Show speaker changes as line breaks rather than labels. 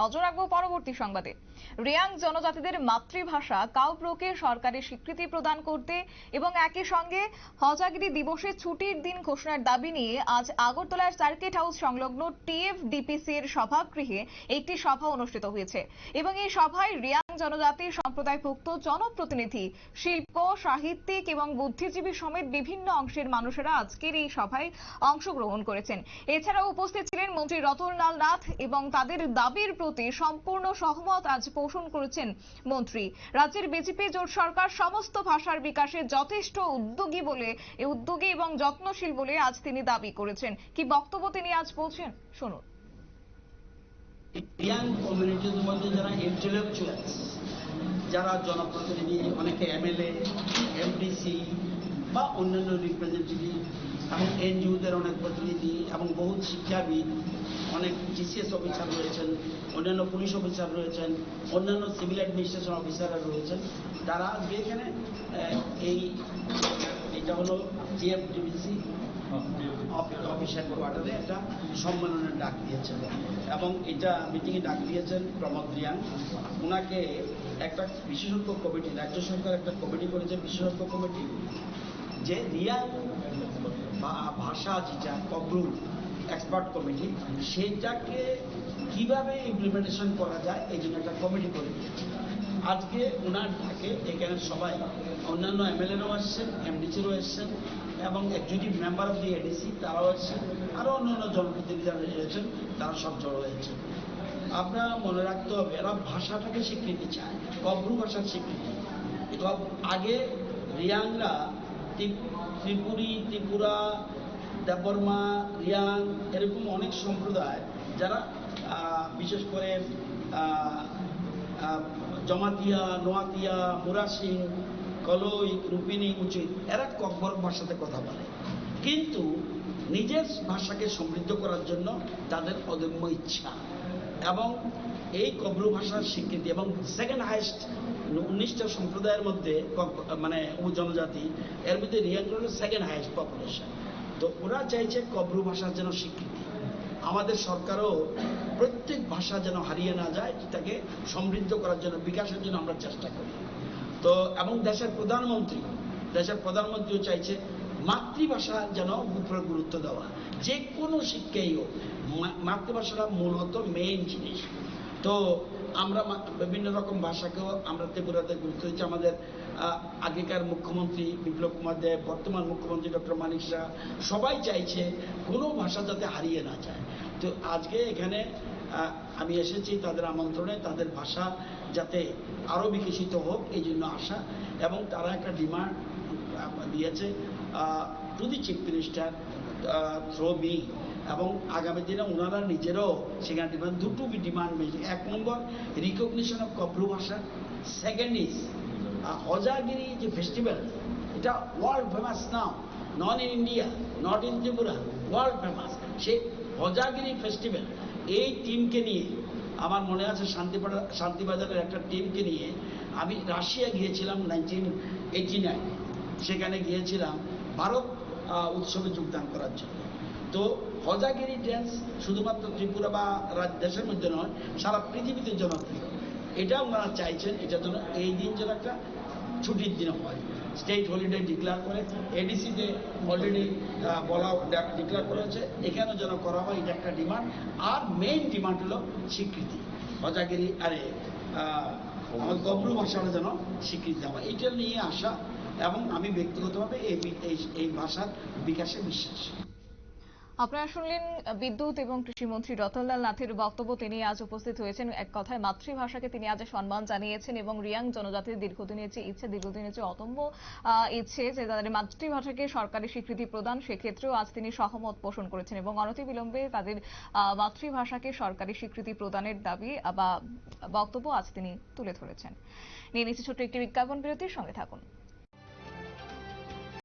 নজর রাখব পরবর্তী সংবাদে। রিয়াং জনজাতিদের মাতৃভাষা কাউপ্রোকে সরকারি স্বীকৃতি প্রদান করতে এবং একই সঙ্গে হজাগিরি দিবসে ছুটির দিন ঘোষণার দাবি নিয়ে আজ আগরতলার সার্কিট হাউস সংলগ্ন টিএফডিপিসি এর সভাগৃহে একটি সভা অনুষ্ঠিত হয়েছে। এবং এই সভায় রিয়াং জনজাতি সম্প্রদায়ভুক্ত জনপ্রতিনিধি, শিল্প, সাহিত্যিক এবং বুদ্ধিজীবী সমেত বিভিন্ন অংশের মানুষেরা আজকের এই সভায় অংশগ্রহণ করেছেন। এছাড়াও উপস্থিত ছিলেন মন্ত্রী রতনলাল নাথ এবং তাদের দাবির প্রতি সম্পূর্ণ সহমত আজ পোষণ করেছেন মন্ত্রী। রাজ্যের বিজেপি, জোট সরকার সমস্ত ভাষার বিকাশে যথেষ্ট উদ্যোগী বলে উদ্যোগী এবং যত্নশীল বলে আজ তিনি দাবি করেছেন। কি বক্তব্য তিনি আজ বলছেন? শুনুন।
ইয়াং কমিউনিটির মধ্যে যারা ইন্টেলেকচুয়ালস যারা জনপ্রতিনিধি, অনেকে এমএলএ এমডিসি বা অন্যান্য রিপ্রেজেন্টেটিভ এবং এনজিওদের অনেক প্রতিনিধি এবং বহু শিক্ষাবিদ অনেক জিসিএস অফিসার রয়েছেন, অন্যান্য পুলিশ অফিসার রয়েছেন, অন্যান্য সিভিল অ্যাডমিনিস্ট্রেশন অফিসাররা রয়েছেন। তারা আজকে এখানে এই, এটা হলো জিএফডিবিসি অফিসার কোয়ার্টারে একটা সম্মেলনের ডাক দিয়েছেন। এবং এটা মিটিংয়ে ডাক দিয়েছেন প্রমোদ রিয়াং। ওনাকে একটা বিশেষজ্ঞ কমিটি, রাজ্য সরকার একটা কমিটি করেছে, বিশেষজ্ঞ কমিটি, যে রিয়াং ভাষা যেটা, কবরু এক্সপার্ট কমিটি সেটাকে কীভাবে ইমপ্লিমেন্টেশন করা যায়, এই জন্য একটা কমিটি করে আজকে ওনার থাকে, এখানে সবাই, অন্যান্য এমএলএরাও আসছেন এমডিসিরও এসছেন, এবং executive member of the ADC তারাও এসছেন আরও অন্যান্য জনপ্রতিনিধি যারা এসেছেন, তারা সব জড়ো হয়েছে আপনারা মনে রাখতে হবে, এরা ভাষাটাকে স্বীকৃতি চায় কব্রু ভাষার স্বীকৃতি। আগে রিয়াংরা ত্রিপুরি, ত্রিপুরা দেববর্মা, রিয়াং এরকম অনেক সম্প্রদায় যারা বিশেষ করে জমাতিয়া, নোয়াতিয়া মুরাসিং কলই রূপিনী উচিত, এরা কব্বর ভাষাতে কথা বলে। কিন্তু নিজের ভাষাকে সমৃদ্ধ করার জন্য তাদের অদম্য ইচ্ছা। এবং এই কব্রু ভাষার স্বীকৃতি এবং সেকেন্ড হাইস্ট উনিশটা সম্প্রদায়ের মধ্যে মানে জনজাতি, এর মধ্যে রিয়াং সেকেন্ড হাইস্ট পপুলেশন তো ওরা চাইছে কব্রু ভাষার যেন স্বীকৃতি। আমাদের সরকারও প্রত্যেক ভাষা যেন হারিয়ে না যায় তাকে সমৃদ্ধ করার জন্য, বিকাশের জন্য আমরা চেষ্টা করি। তো, এবং দেশের প্রধানমন্ত্রী, দেশের প্রধানমন্ত্রীও চাইছে মাতৃভাষা যেন উপরে গুরুত্ব দেওয়া। যে কোনো শিক্ষাই হোক মাতৃভাষাটা মূলত মেইন জিনিস। তো আমরা বিভিন্ন রকম ভাষাকেও আমরা ত্রিপুরাতে গুরুত্ব দিচ্ছি। আমাদের আগেকার মুখ্যমন্ত্রী বিপ্লব কুমার দেব, বর্তমান মুখ্যমন্ত্রী ডক্টর মানিক শাহ, সবাই চাইছে কোনো ভাষা যাতে হারিয়ে না যায়। তো আজকে এখানে আমি এসেছি তাদের আমন্ত্রণে, তাদের ভাষা যাতে আরও বিকশিত হোক, এই জন্য আসা এবং তারা একটা ডিমান্ড দিয়েছে। To the chief minister through me এবং আগামী দিনে ওনারা নিজেরাও সেখানে ডিমান্ড দুটো ডিমান্ড মেয়েছে এক নম্বর রিকগনিশন অফ কব্রু ভাষা সেকেন্ড ইজ হজাগিরি যে ফেস্টিভ্যাল এটা world famous now none in India not in Tripura world famous সেই হজাগিরি ফেস্টিভ্যাল এই টিমকে নিয়ে, আমার মনে আছে শান্তিপাড়া শান্তিবাজারের একটা টিমকে নিয়ে আমি রাশিয়া গিয়েছিলাম নাইনটিন এইটি নাইন সেখানে গিয়েছিলাম ভারত উৎসবে যোগদান করার জন্য। তো হজাগিরি ড্যান্স শুধুমাত্র ত্রিপুরা বা দেশের মধ্যে নয় সারা পৃথিবীতে জনপ্রিয়। এটা ওনারা চাইছেন এটা জন্য এই দিন যেন একটা ছুটির দিন হয়। স্টেট হলিডে ডিক্লেয়ার করে এডিসিতে অলরেডি বলা ডিক্লেয়ার করেছে এখানেও যেন করা হয় এটা একটা ডিমান্ড আর মেইন ডিমান্ড হলো স্বীকৃতি। হজাগিরি আরে আমার গবরু ভাষাটা যেন স্বীকৃতি দেওয়া এটা নিয়ে আসা এবং আমি ব্যক্তিগতভাবে এই এই- ভাষার বিকাশে বিশ্বাস।
আপনারা শুনলেন বিদ্যুৎ এবং কৃষিমন্ত্রী রতনলাল নাথের বক্তব্য। তিনি আজ উপস্থিত হয়েছেন এক কথায় মাতৃভাষাকে। তিনি আজ সম্মান জানিয়েছেন এবং রিয়াং জনজাতির দীর্ঘদিনের যে ইচ্ছে, দীর্ঘদিনের যে অতম্য ইচ্ছে যে তাদের মাতৃভাষাকে সরকারি স্বীকৃতি প্রদান, সেক্ষেত্রেও আজ তিনি সহমত পোষণ করেছেন এবং অনতিবিলম্বে তাদের মাতৃভাষাকে সরকারি স্বীকৃতি প্রদানের দাবি বা, বক্তব্য আজ তিনি তুলে ধরেছেন। নিয়ে নিচ্ছি ছোট্ট একটি বিজ্ঞাপন বিরতির সঙ্গে থাকুন।